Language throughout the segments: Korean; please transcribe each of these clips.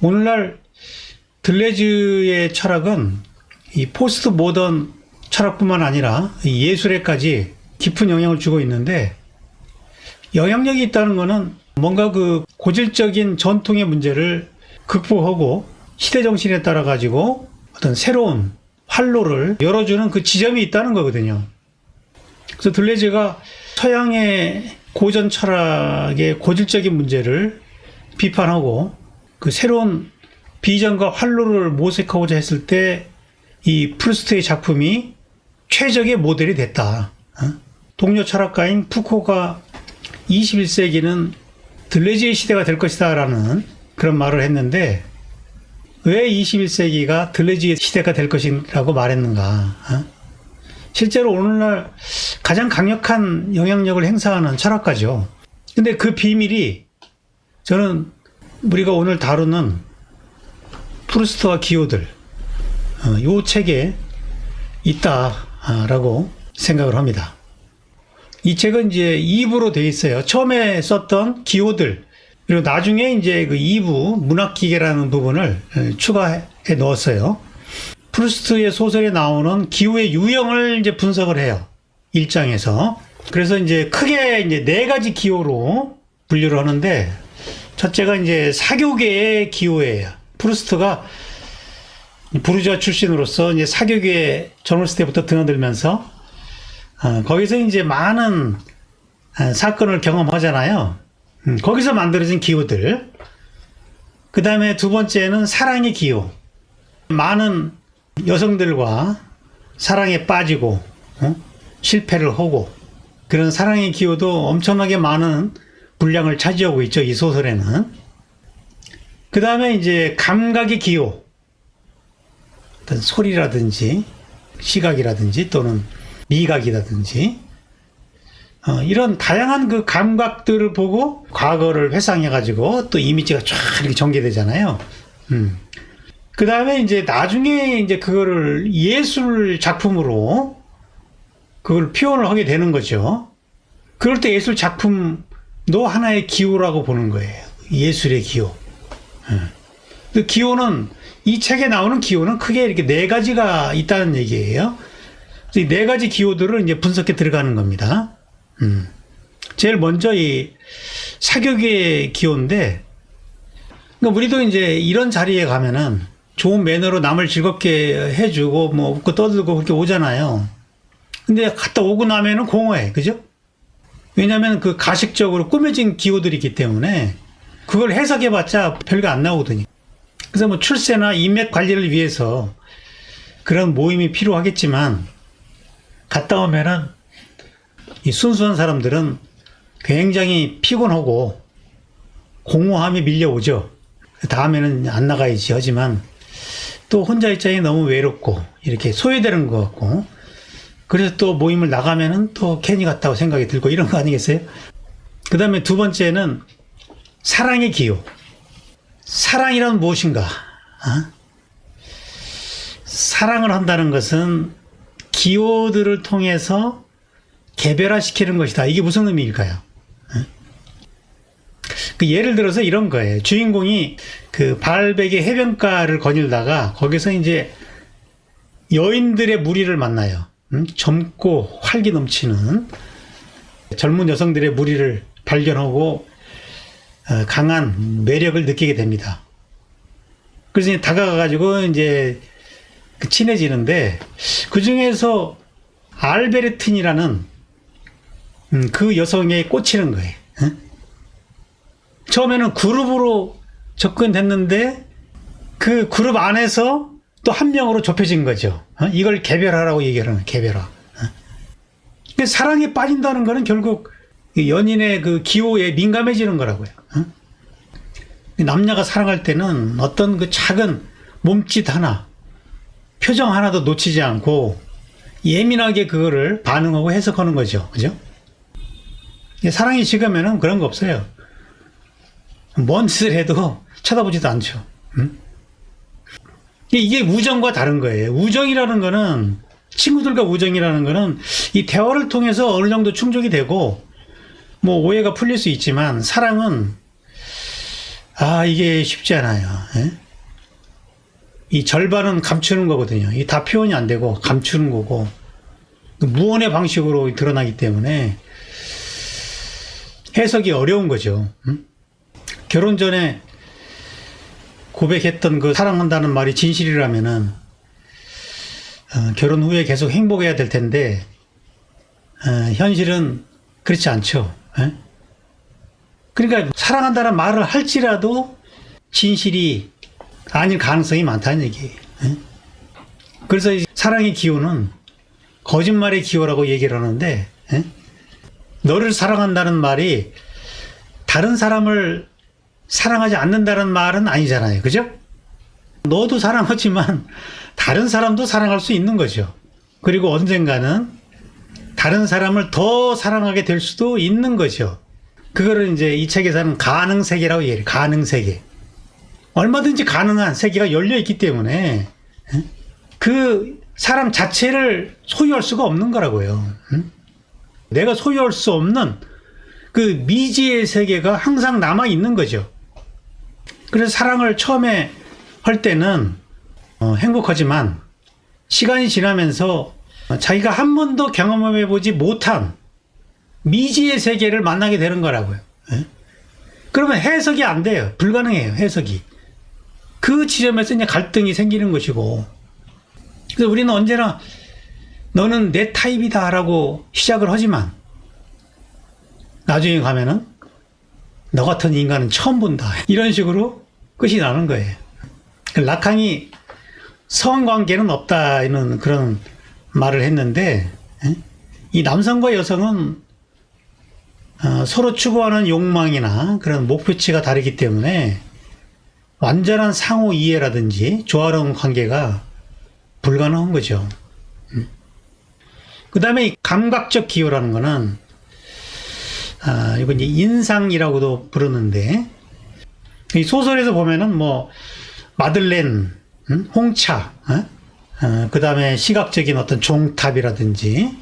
오늘날 들레즈의 철학은 이 포스트 모던 철학뿐만 아니라 이 예술에까지 깊은 영향을 주고 있는데 영향력이 있다는 것은 뭔가 그 고질적인 전통의 문제를 극복하고 시대 정신에 따라 가지고 어떤 새로운 활로를 열어주는 그 지점이 있다는 거거든요. 그래서 들레즈가 서양의 고전 철학의 고질적인 문제를 비판하고 그 새로운 비전과 활로를 모색하고자 했을 때 이 프루스트의 작품이 최적의 모델이 됐다. 어? 동료 철학가인 푸코가 21세기는 들레즈의 시대가 될 것이다 라는 그런 말을 했는데 왜 21세기가 들레즈의 시대가 될 것이라고 말했는가? 어? 실제로 오늘날 가장 강력한 영향력을 행사하는 철학가죠. 근데 그 비밀이 저는 우리가 오늘 다루는 프루스트와 기호들 어, 요 책에 있다라고 생각을 합니다. 이 책은 이제 2부로 되어 있어요. 처음에 썼던 기호들 그리고 나중에 이제 그 2부 문학기계라는 부분을 에, 추가해 넣었어요. 프루스트의 소설에 나오는 기호의 유형을 이제 분석을 해요. 일장에서. 그래서 이제 크게 이제 네 가지 기호로 분류를 하는데 첫째가 이제 사교계의 기호예요. 프루스트가 부르주아 출신으로서 이제 사교계에 젊었을 때부터 드나들면서 어, 거기서 이제 많은 어, 사건을 경험하잖아요. 음, 거기서 만들어진 기호들. 그 다음에 두 번째는 사랑의 기호. 많은 여성들과 사랑에 빠지고 어? 실패를 하고 그런 사랑의 기호도 엄청나게 많은 분량을 차지하고 있죠. 이 소설에는. 그 다음에 이제 감각의 기호. 어떤 소리라든지 시각이라든지 또는 미각이라든지 어, 이런 다양한 그 감각들을 보고 과거를 회상해 가지고 또 이미지가 쫙 이렇게 전개되잖아요. 음. 그 다음에 이제 나중에 이제 그거를 예술 작품으로 그걸 표현을 하게 되는 거죠. 그럴 때 예술 작품 도 하나의 기호라고 보는 거예요. 예술의 기호. 음. 그 기호는 이 책에 나오는 기호는 크게 이렇게 네 가지가 있다는 얘기예요. 이 네 가지 기호들을 이제 분석해 들어가는 겁니다. 음. 제일 먼저 이 사교계의 기호인데, 그러니까 우리도 이제 이런 자리에 가면은 좋은 매너로 남을 즐겁게 해주고 뭐 웃고 떠들고 그렇게 오잖아요. 근데 갔다 오고 나면은 공허해. 그죠? 왜냐면 그 가식적으로 꾸며진 기호들이 있기 때문에 그걸 해석해봤자 별거 안 나오거든요. 그래서 뭐 출세나 인맥 관리를 위해서 그런 모임이 필요하겠지만 갔다 오면은 이 순수한 사람들은 굉장히 피곤하고 공허함이 밀려오죠. 다음에는 안 나가야지 하지만 또 혼자 있자니 너무 외롭고 이렇게 소외되는 것 같고 그래서 또 모임을 나가면은 또 괜히 갔다고 생각이 들고 이런 거 아니겠어요? 그 다음에 두 번째는 사랑의 기호. 사랑이란 무엇인가? 어? 사랑을 한다는 것은 기호들을 통해서 개별화시키는 것이다. 이게 무슨 의미일까요? 어? 그 예를 들어서 이런 거예요. 주인공이 그 발백의 해변가를 거닐다가 거기서 이제 여인들의 무리를 만나요. 음? 젊고 활기 넘치는 젊은 여성들의 무리를 발견하고 어, 강한 매력을 느끼게 됩니다. 그래서 이제 다가가가지고 이제 그 친해지는데 그 중에서 알베르틴이라는 음, 그 여성에 꽂히는 거예요. 응? 처음에는 그룹으로 접근됐는데 그 그룹 안에서 또 한 명으로 좁혀진 거죠. 어? 이걸 개별화라고 얘기하는 개별화. 어? 사랑에 빠진다는 거는 결국 연인의 그 기호에 민감해지는 거라고요. 어? 남녀가 사랑할 때는 어떤 그 작은 몸짓 하나, 표정 하나도 놓치지 않고 예민하게 그거를 반응하고 해석하는 거죠. 그죠? 사랑이 식으면은 그런 거 없어요. 뭔 짓을 해도 쳐다보지도 않죠. 응? 이게 우정과 다른 거예요. 우정이라는 거는 친구들과 우정이라는 거는 이 대화를 통해서 어느 정도 충족이 되고 뭐 오해가 풀릴 수 있지만 사랑은 아, 이게 쉽지 않아요. 예? 이 절반은 감추는 거거든요. 이 다 표현이 안 되고 감추는 거고 그 무언의 방식으로 드러나기 때문에 해석이 어려운 거죠. 음? 결혼 전에 고백했던 그 사랑한다는 말이 진실이라면은 어, 결혼 후에 계속 행복해야 될 텐데 어, 현실은 그렇지 않죠. 예? 그러니까 사랑한다는 말을 할지라도 진실이 아닐 가능성이 많다는 얘기예요. 예? 그래서 이 사랑의 기호는 거짓말의 기호라고 얘기를 하는데 예? 너를 사랑한다는 말이 다른 사람을 사랑하지 않는다는 말은 아니잖아요. 그죠? 너도 사랑하지만 다른 사람도 사랑할 수 있는 거죠. 그리고 언젠가는 다른 사람을 더 사랑하게 될 수도 있는 거죠. 그거를 이제 이 책에서는 가능 세계라고 얘기해요. 가능 세계. 얼마든지 가능한 세계가 열려 있기 때문에 예? 그 사람 자체를 소유할 수가 없는 거라고요. 응? 내가 소유할 수 없는 그 미지의 세계가 항상 남아 있는 거죠. 그래서 사랑을 처음에 할 때는 어, 행복하지만 시간이 지나면서 자기가 한 번도 경험해 보지 못한 미지의 세계를 만나게 되는 거라고요. 예? 그러면 해석이 안 돼요. 불가능해요. 해석이. 그 지점에서 이제 갈등이 생기는 것이고. 그래서 우리는 언제나 너는 내 타입이다라고 시작을 하지만 나중에 가면은 너 같은 인간은 처음 본다. 이런 식으로 끝이 나는 거예요. 라칸이 성관계는 없다 이런 그런 말을 했는데 예? 이 남성과 여성은 어, 서로 추구하는 욕망이나 그런 목표치가 다르기 때문에 완전한 상호 이해라든지 조화로운 관계가 불가능한 거죠. 그 다음에 감각적 기호라는 거는 아, 이건 인상이라고도 부르는데 이 소설에서 보면은 뭐 마들렌, 음? 홍차, 어? 그 다음에 시각적인 어떤 종탑이라든지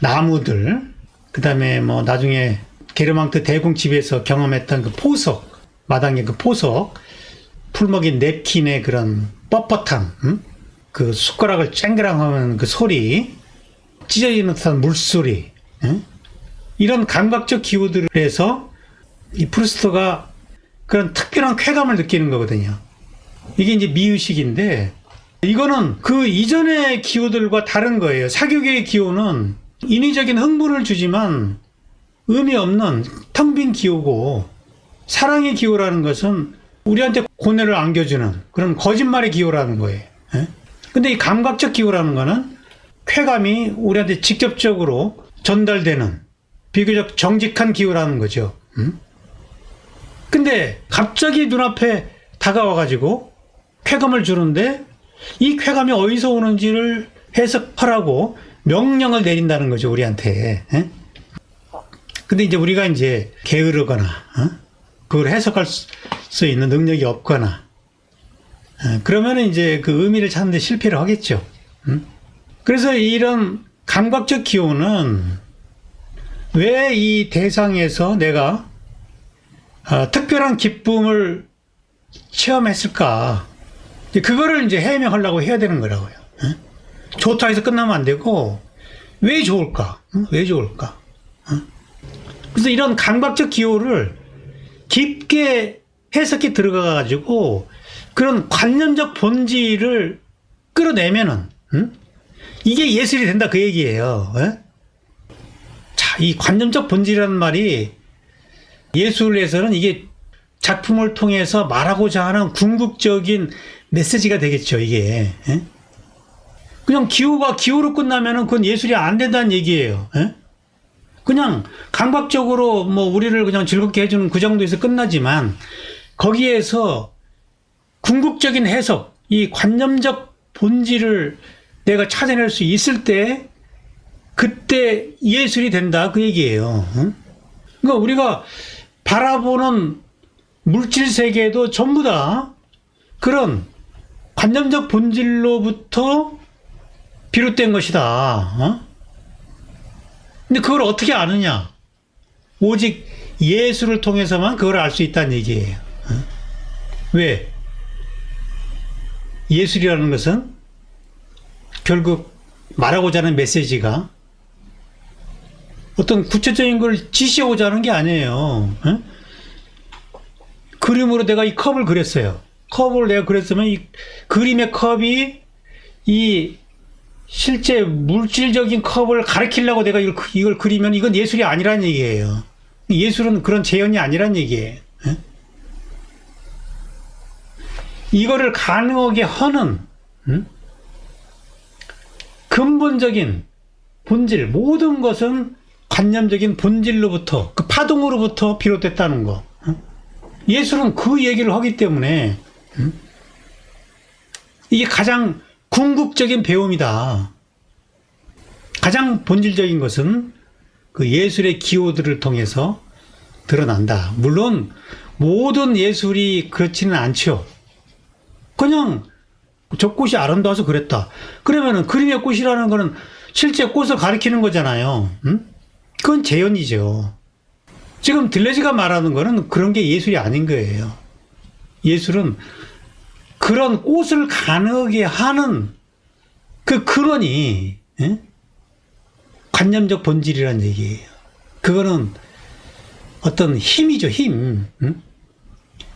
나무들, 그 다음에 뭐 나중에 게르망트 대궁집에서 경험했던 그 포석, 마당의 그 포석, 풀먹인 냅킨의 그런 뻣뻣함, 음? 그 숟가락을 쨍그랑 하면 그 소리, 찢어지는 듯한 물소리, 음? 이런 감각적 기호들에서 이 프루스트가 그런 특별한 쾌감을 느끼는 거거든요. 이게 이제 미의식인데, 이거는 그 이전의 기호들과 다른 거예요. 사교계의 기호는 인위적인 흥분을 주지만 의미 없는 텅 빈 기호고, 사랑의 기호라는 것은 우리한테 고뇌를 안겨주는 그런 거짓말의 기호라는 거예요. 예? 근데 이 감각적 기호라는 거는 쾌감이 우리한테 직접적으로 전달되는 비교적 정직한 기호라는 거죠. 음? 근데 갑자기 눈앞에 다가와가지고 쾌감을 주는데 이 쾌감이 어디서 오는지를 해석하라고 명령을 내린다는 거죠, 우리한테. 예? 근데 이제 우리가 이제 게으르거나, 어? 그걸 해석할 수 있는 능력이 없거나, 어, 그러면 이제 그 의미를 찾는데 실패를 하겠죠. 음? 그래서 이런 감각적 기호는 왜 이 대상에서 내가 어, 특별한 기쁨을 체험했을까? 그거를 이제 해명하려고 해야 되는 거라고요. 응? 좋다 해서 끝나면 안 되고, 왜 좋을까? 응? 왜 좋을까? 응? 그래서 이런 감각적 기호를 깊게 해석해 들어가 가지고, 그런 관념적 본질을 끌어내면은, 응? 이게 예술이 된다 그 얘기예요. 예? 자, 이 관념적 본질이라는 말이 예술에서는 이게 작품을 통해서 말하고자 하는 궁극적인 메시지가 되겠죠, 이게. 예? 그냥 기호가 기호로 끝나면은 그건 예술이 안 된다는 얘기예요. 예? 그냥 감각적으로 뭐 우리를 그냥 즐겁게 해주는 그 정도에서 끝나지만 거기에서 궁극적인 해석, 이 관념적 본질을 내가 찾아낼 수 있을 때 그때 예술이 된다 그 얘기예요. 응? 그러니까 우리가 바라보는 물질 세계도 전부 다 그런 관념적 본질로부터 비롯된 것이다. 어? 근데 그걸 어떻게 아느냐? 오직 예술을 통해서만 그걸 알 수 있다는 얘기예요. 어? 왜? 예술이라는 것은 결국 말하고자 하는 메시지가 어떤 구체적인 걸 지시하고자 하는 게 아니에요. 어? 그림으로 내가 이 컵을 그렸어요. 컵을 내가 그렸으면 이 그림의 컵이 이 실제 물질적인 컵을 가리키려고 내가 이걸, 이걸 그리면 이건 예술이 아니란 얘기예요. 예술은 그런 재현이 아니란 얘기예요. 예? 이거를 가능하게 하는 음? 근본적인 본질 모든 것은 관념적인 본질로부터 그 파동으로부터 비롯됐다는 거. 어? 예술은 그 얘기를 하기 때문에 음? 이게 가장 궁극적인 배움이다. 가장 본질적인 것은 그 예술의 기호들을 통해서 드러난다. 물론 모든 예술이 그렇지는 않죠. 그냥 저 꽃이 아름다워서 그랬다. 그러면은 그림의 꽃이라는 거는 실제 꽃을 가리키는 거잖아요. 음? 그건 재현이죠. 지금 들레즈가 말하는 거는 그런 게 예술이 아닌 거예요. 예술은 그런 꽃을 가능하게 하는 그 근원이 예? 관념적 본질이라는 얘기예요. 그거는 어떤 힘이죠, 힘. 응?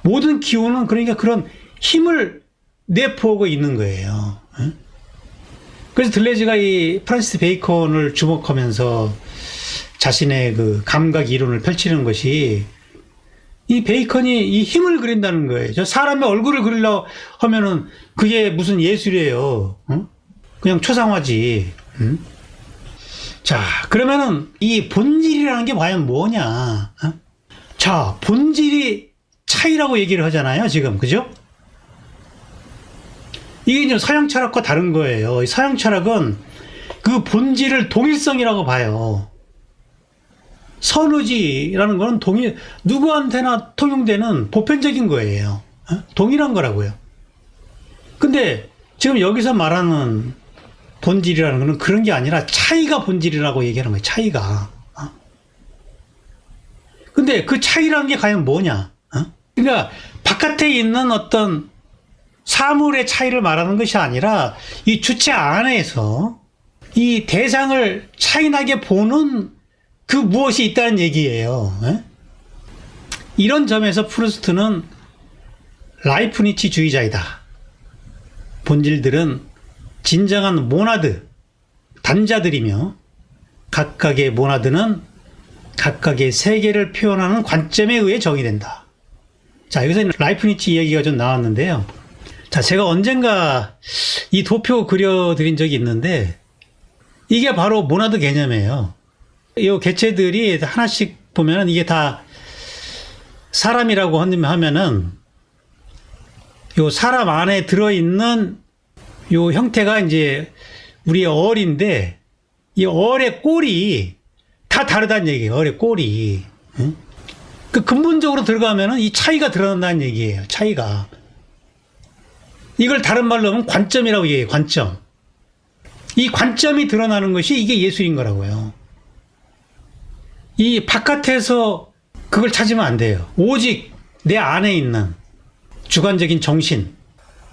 모든 기호는 그러니까 그런 힘을 내포하고 있는 거예요. 응? 그래서 들레즈가 이 프란시스 베이컨을 주목하면서 자신의 그 감각 이론을 펼치는 것이 이 베이컨이 이 힘을 그린다는 거예요. 저 사람의 얼굴을 그리려 하면은 그게 무슨 예술이에요. 응? 그냥 초상화지. 응? 자, 그러면은 이 본질이라는 게 과연 뭐냐? 어? 자, 본질이 차이라고 얘기를 하잖아요, 지금. 그죠? 이게 이제 서양 철학과 다른 거예요. 이 서양 철학은 그 본질을 동일성이라고 봐요. 선의지라는 거는 동일, 누구한테나 통용되는 보편적인 거예요. 어? 동일한 거라고요. 근데 지금 여기서 말하는 본질이라는 거는 그런 게 아니라 차이가 본질이라고 얘기하는 거예요. 차이가. 어? 근데 그 차이라는 게 과연 뭐냐? 어? 그러니까 바깥에 있는 어떤 사물의 차이를 말하는 것이 아니라 이 주체 안에서 이 대상을 차이나게 보는 그 무엇이 있다는 얘기예요. 에? 이런 점에서 프루스트는 라이프니치 주의자이다. 본질들은 진정한 모나드, 단자들이며 각각의 모나드는 각각의 세계를 표현하는 관점에 의해 정의된다. 자, 여기서 라이프니치 이야기가 좀 나왔는데요. 자, 제가 언젠가 이 도표 그려드린 적이 있는데 이게 바로 모나드 개념이에요. 이 개체들이 하나씩 보면은 이게 다 사람이라고 하면은 요 사람 안에 들어있는 요 형태가 이제 우리의 얼인데 이 얼의 꼴이 다 다르다는 얘기예요. 얼의 꼴이. 응? 그 근본적으로 들어가면은 이 차이가 드러난다는 얘기예요. 차이가. 이걸 다른 말로 하면 관점이라고 얘기해요. 관점. 이 관점이 드러나는 것이 이게 예술인 거라고요. 이 바깥에서 그걸 찾으면 안 돼요. 오직 내 안에 있는 주관적인 정신.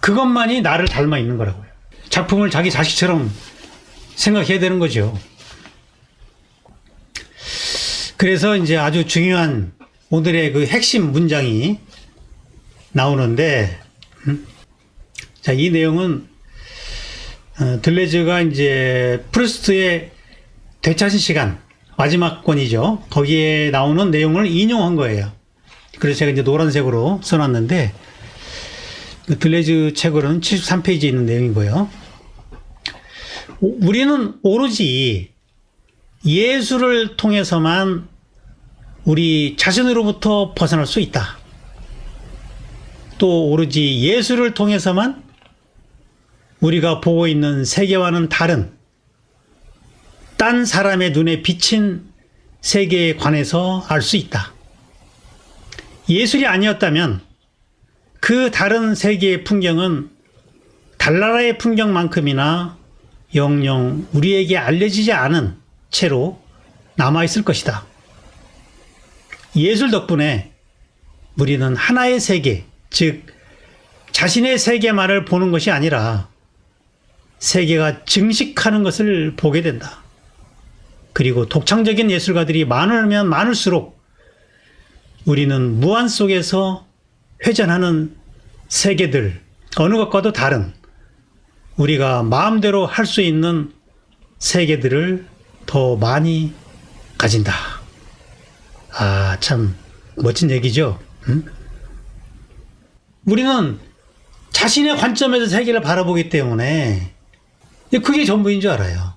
그것만이 나를 닮아 있는 거라고요. 작품을 자기 자식처럼 생각해야 되는 거죠. 그래서 이제 아주 중요한 오늘의 그 핵심 문장이 나오는데, 음? 자, 이 내용은 어, 들레즈가 이제 프루스트의 되찾은 시간 마지막 권이죠. 거기에 나오는 내용을 인용한 거예요. 그래서 제가 이제 노란색으로 써놨는데 그 들레즈 책으로는 73페이지에 있는 내용이고요. 우리는 오로지 예술을 통해서만 우리 자신으로부터 벗어날 수 있다. 또 오로지 예술을 통해서만 우리가 보고 있는 세계와는 다른 딴 사람의 눈에 비친 세계에 관해서 알 수 있다. 예술이 아니었다면 그 다른 세계의 풍경은 달나라의 풍경만큼이나 영영 우리에게 알려지지 않은 채로 남아있을 것이다. 예술 덕분에 우리는 하나의 세계, 즉, 자신의 세계만을 보는 것이 아니라 세계가 증식하는 것을 보게 된다. 그리고 독창적인 예술가들이 많으면 많을수록 우리는 무한 속에서 회전하는 세계들, 어느 것과도 다른 우리가 마음대로 할 수 있는 세계들을 더 많이 가진다. 아, 참 멋진 얘기죠. 응? 우리는 자신의 관점에서 세계를 바라보기 때문에 그게 전부인 줄 알아요.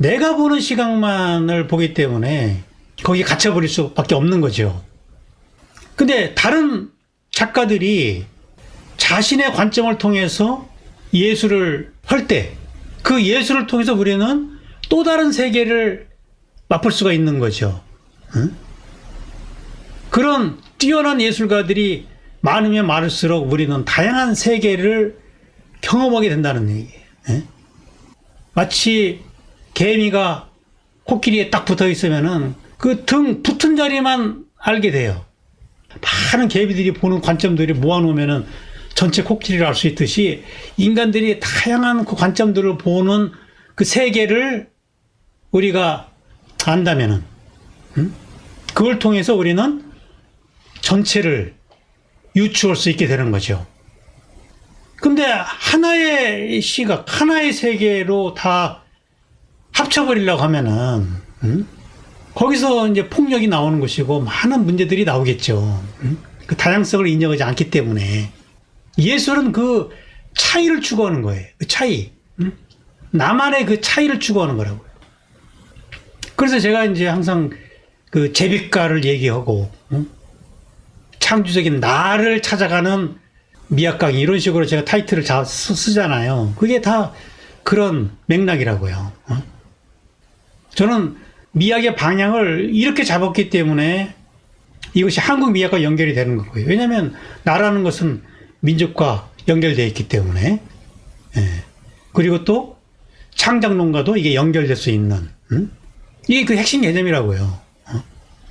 응? 내가 보는 시각만을 보기 때문에 거기에 갇혀버릴 수밖에 없는 거죠. 근데 다른 작가들이 자신의 관점을 통해서 예술을 할 때 그 예술을 통해서 우리는 또 다른 세계를 맛볼 수가 있는 거죠. 응? 그런 뛰어난 예술가들이 많으면 많을수록 우리는 다양한 세계를 경험하게 된다는 얘기예요. 예? 마치 개미가 코끼리에 딱 붙어 있으면은 그 등 붙은 자리만 알게 돼요. 많은 개미들이 보는 관점들이 모아놓으면은 전체 코끼리를 알 수 있듯이 인간들이 다양한 그 관점들을 보는 그 세계를 우리가 안다면은 음? 그걸 통해서 우리는 전체를 유추할 수 있게 되는 거죠. 근데 하나의 시각, 하나의 세계로 다 합쳐버리려고 하면은, 음? 거기서 이제 폭력이 나오는 것이고 많은 문제들이 나오겠죠. 음? 그 다양성을 인정하지 않기 때문에. 예술은 그 차이를 추구하는 거예요. 그 차이. 음? 나만의 그 차이를 추구하는 거라고요. 그래서 제가 이제 항상 그 제비가를 얘기하고, 음? 창조적인 나를 찾아가는 미학강의 이런 식으로 제가 타이틀을 자, 쓰, 쓰잖아요. 그게 다 그런 맥락이라고요. 어? 저는 미학의 방향을 이렇게 잡았기 때문에 이것이 한국 미학과 연결이 되는 거고요. 왜냐하면 나라는 것은 민족과 연결되어 있기 때문에 예. 그리고 또 창작론과도 이게 연결될 수 있는 음? 이게 그 핵심 개념이라고요.